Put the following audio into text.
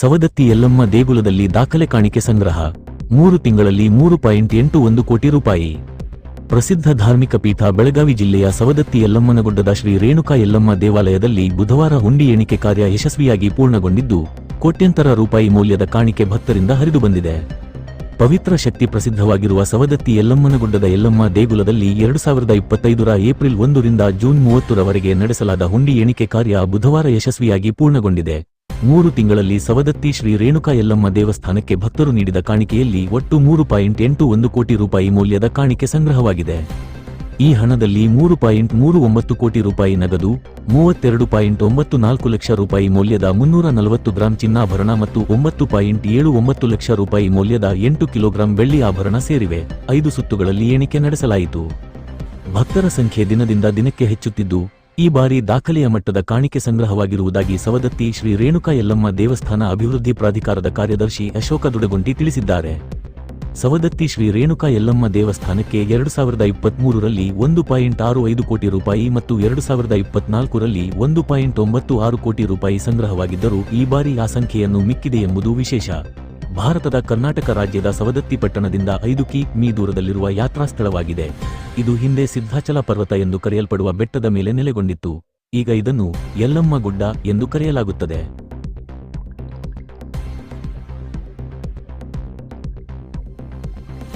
ಸವದತ್ತಿ ಯಲ್ಲಮ್ಮ ದೇಗುಲದಲ್ಲಿ ದಾಖಲೆ ಕಾಣಿಕೆ ಸಂಗ್ರಹ. ಮೂರು ತಿಂಗಳಲ್ಲಿ ಮೂರು ಪಾಯಿಂಟ್ ಎಂಟು ಒಂದು ಕೋಟಿ ರೂಪಾಯಿ. ಪ್ರಸಿದ್ಧ ಧಾರ್ಮಿಕ ಪೀಠ ಬೆಳಗಾವಿ ಜಿಲ್ಲೆಯ ಸವದತ್ತಿ ಯಲ್ಲಮ್ಮನಗುಡ್ಡದ ಶ್ರೀ ರೇಣುಕಾ ಯಲ್ಲಮ್ಮ ದೇವಾಲಯದಲ್ಲಿ ಬುಧವಾರ ಹುಂಡಿ ಎಣಿಕೆ ಕಾರ್ಯ ಯಶಸ್ವಿಯಾಗಿ ಪೂರ್ಣಗೊಂಡಿದ್ದು, ಕೋಟ್ಯಂತರ ರೂಪಾಯಿ ಮೌಲ್ಯದ ಕಾಣಿಕೆ ಭಕ್ತರಿಂದ ಹರಿದು ಬಂದಿದೆ. ಪವಿತ್ರ ಶಕ್ತಿ ಪ್ರಸಿದ್ಧವಾಗಿರುವ ಸವದತ್ತಿ ಯಲ್ಲಮ್ಮನಗುಡ್ಡದ ಯಲ್ಲಮ್ಮ ದೇಗುಲದಲ್ಲಿ ಎರಡು ಸಾವಿರದ ಇಪ್ಪತ್ತೈದರ ಏಪ್ರಿಲ್ ಒಂದರಿಂದ ಜೂನ್ ಮೂವತ್ತರವರೆಗೆ ನಡೆಸಲಾದ ಹುಂಡಿ ಎಣಿಕೆ ಕಾರ್ಯ ಬುಧವಾರ ಯಶಸ್ವಿಯಾಗಿ ಪೂರ್ಣಗೊಂಡಿದೆ. ಮೂರು ತಿಂಗಳಲ್ಲಿ ಸವದತ್ತಿ ಶ್ರೀ ರೇಣುಕಾ ಯಲ್ಲಮ್ಮ ದೇವಸ್ಥಾನಕ್ಕೆ ಭಕ್ತರು ನೀಡಿದ ಕಾಣಿಕೆಯಲ್ಲಿ ಒಟ್ಟು ಮೂರು ಪಾಯಿಂಟ್ ಎಂಟು ಒಂದು ಕೋಟಿ ರೂಪಾಯಿ ಮೌಲ್ಯದ ಕಾಣಿಕೆ ಸಂಗ್ರಹವಾಗಿದೆ. ಈ ಹಣದಲ್ಲಿ ಮೂರು ಪಾಯಿಂಟ್ ಮೂರು ಒಂಬತ್ತು ಕೋಟಿ ರೂಪಾಯಿ ನಗದು, ಮೂವತ್ತೆರಡು ಪಾಯಿಂಟ್ ಒಂಬತ್ತು ನಾಲ್ಕು ಲಕ್ಷ ರೂಪಾಯಿ ಮೌಲ್ಯದ ಮುನ್ನೂರ ನಲವತ್ತು ಗ್ರಾಂ ಚಿನ್ನಾಭರಣ ಮತ್ತು ಒಂಬತ್ತು ಪಾಯಿಂಟ್ ಏಳು ಒಂಬತ್ತು ಲಕ್ಷ ರೂಪಾಯಿ ಮೌಲ್ಯದ ಎಂಟು ಕಿಲೋಗ್ರಾಂ ಬೆಳ್ಳಿ ಆಭರಣ ಸೇರಿವೆ. ಐದು ಸುತ್ತುಗಳಲ್ಲಿ ಎಣಿಕೆ ನಡೆಸಲಾಯಿತು. ಭಕ್ತರ ಸಂಖ್ಯೆ ದಿನದಿಂದ ದಿನಕ್ಕೆ ಹೆಚ್ಚುತ್ತಿದ್ದು ಈ ಬಾರಿ ದಾಖಲೆಯ ಮಟ್ಟದ ಕಾಣಿಕೆ ಸಂಗ್ರಹವಾಗಿರುವುದಾಗಿ ಸವದತ್ತಿ ಶ್ರೀ ರೇಣುಕಾ ಯಲ್ಲಮ್ಮ ದೇವಸ್ಥಾನ ಅಭಿವೃದ್ಧಿ ಪ್ರಾಧಿಕಾರದ ಕಾರ್ಯದರ್ಶಿ ಅಶೋಕ ದುಡಗುಂಟಿ ತಿಳಿಸಿದ್ದಾರೆ. ಸವದತ್ತಿ ಶ್ರೀ ರೇಣುಕಾ ಯಲ್ಲಮ್ಮ ದೇವಸ್ಥಾನಕ್ಕೆ ಎರಡು ಸಾವಿರದ ಇಪ್ಪತ್ಮೂರರಲ್ಲಿ ಒಂದು ಪಾಯಿಂಟ್ ಆರು ಐದು ಕೋಟಿ ರೂಪಾಯಿ ಮತ್ತು ಎರಡು ಸಾವಿರದ ಇಪ್ಪತ್ನಾಲ್ಕರಲ್ಲಿ ಒಂದು ಪಾಯಿಂಟ್ ಒಂಬತ್ತು ಆರು ಕೋಟಿ ರೂಪಾಯಿ ಸಂಗ್ರಹವಾಗಿದ್ದರೂ ಈ ಬಾರಿ ಆ ಸಂಖ್ಯೆಯನ್ನು ಮಿಕ್ಕಿದೆ ಎಂಬುದು ವಿಶೇಷ. ಭಾರತದ ಕರ್ನಾಟಕ ರಾಜ್ಯದ ಸವದತ್ತಿ ಪಟ್ಟಣದಿಂದ ಐದು ಕಿ ಮೀ ದೂರದಲ್ಲಿರುವ ಯಾತ್ರಾ ಸ್ಥಳವಾಗಿದೆ. ಇದು ಹಿಂದೆ ಸಿದ್ಧಾಚಲ ಪರ್ವತ ಎಂದು ಕರೆಯಲ್ಪಡುವ ಬೆಟ್ಟದ ಮೇಲೆ ನೆಲೆಗೊಂಡಿತ್ತು. ಈಗ ಇದನ್ನು ಯಲ್ಲಮ್ಮ ಗುಡ್ಡ ಎಂದು ಕರೆಯಲಾಗುತ್ತದೆ.